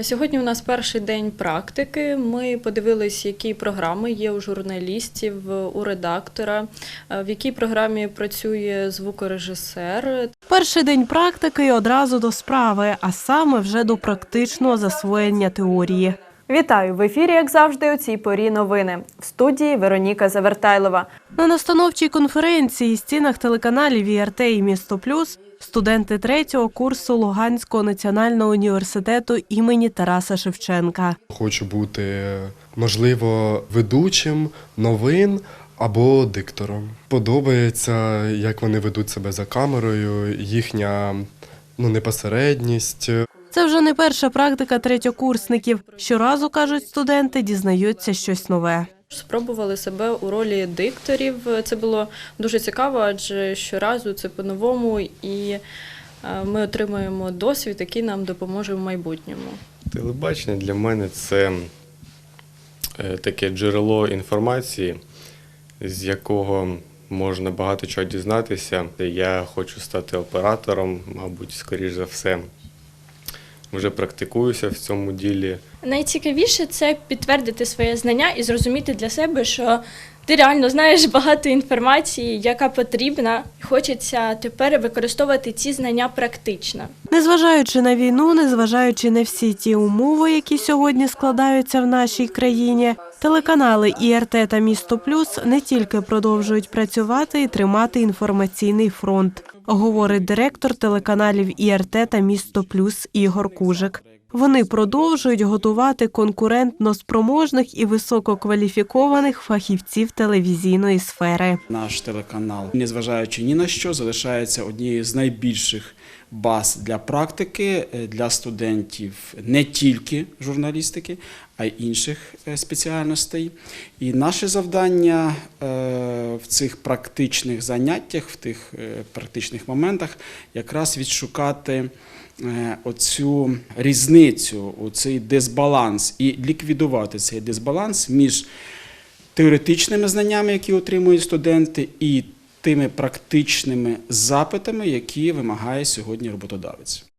Сьогодні у нас перший день практики. Ми подивились, які програми є у журналістів, у редактора, е, в якій програмі працює звукорежисер. Перший день практики і одразу до справи, а саме вже до практичного засвоєння теорії. Вітаю в ефірі, як завжди, у цій порі новини. В студії Вероніка Завертайлова. На настановчій конференції стінах телеканалів ІРТ і Місто Плюс студенти третього курсу Луганського національного університету імені Тараса Шевченка. Хочу бути, можливо, ведучим новин або диктором. Подобається, як вони ведуть себе за камерою, їхня ну, непосередність. Це вже не перша практика третьокурсників. Щоразу кажуть студенти, дізнаються щось нове. Спробували себе у ролі дикторів. Це було дуже цікаво, адже щоразу це по-новому, і е, ми отримуємо досвід, який нам допоможе в майбутньому. Телебачення для мене це е, таке джерело інформації, з якого можна багато чого дізнатися. Я хочу стати оператором, мабуть, скоріш за все. Вже практикуюся в цьому ділі. Найцікавіше це підтвердити своє знання і зрозуміти для себе, що ти реально знаєш багато інформації, яка потрібна. Хочеться тепер використовувати ці знання практично. Незважаючи на війну, незважаючи на всі ті умови, які сьогодні складаються в нашій країні, телеканали ІРТ та Місто Плюс не тільки продовжують працювати і тримати інформаційний фронт, говорить директор телеканалів ІРТ та Місто Плюс Ігор Кужик. Вони продовжують готувати конкурентно спроможних і висококваліфікованих фахівців телевізійної сфери. Наш телеканал, незважаючи ні на що, залишається однією з найбільших баз для практики е, для студентів не тільки журналістики, а й інших е, спеціальностей. І наше завдання е, в цих практичних заняттях, в тих е, практичних моментах, якраз відшукати. е, Оцю різницю, оцей дисбаланс і ліквідувати цей дисбаланс між теоретичними знаннями, які отримують студенти, і тими практичними запитами, які вимагає сьогодні роботодавець.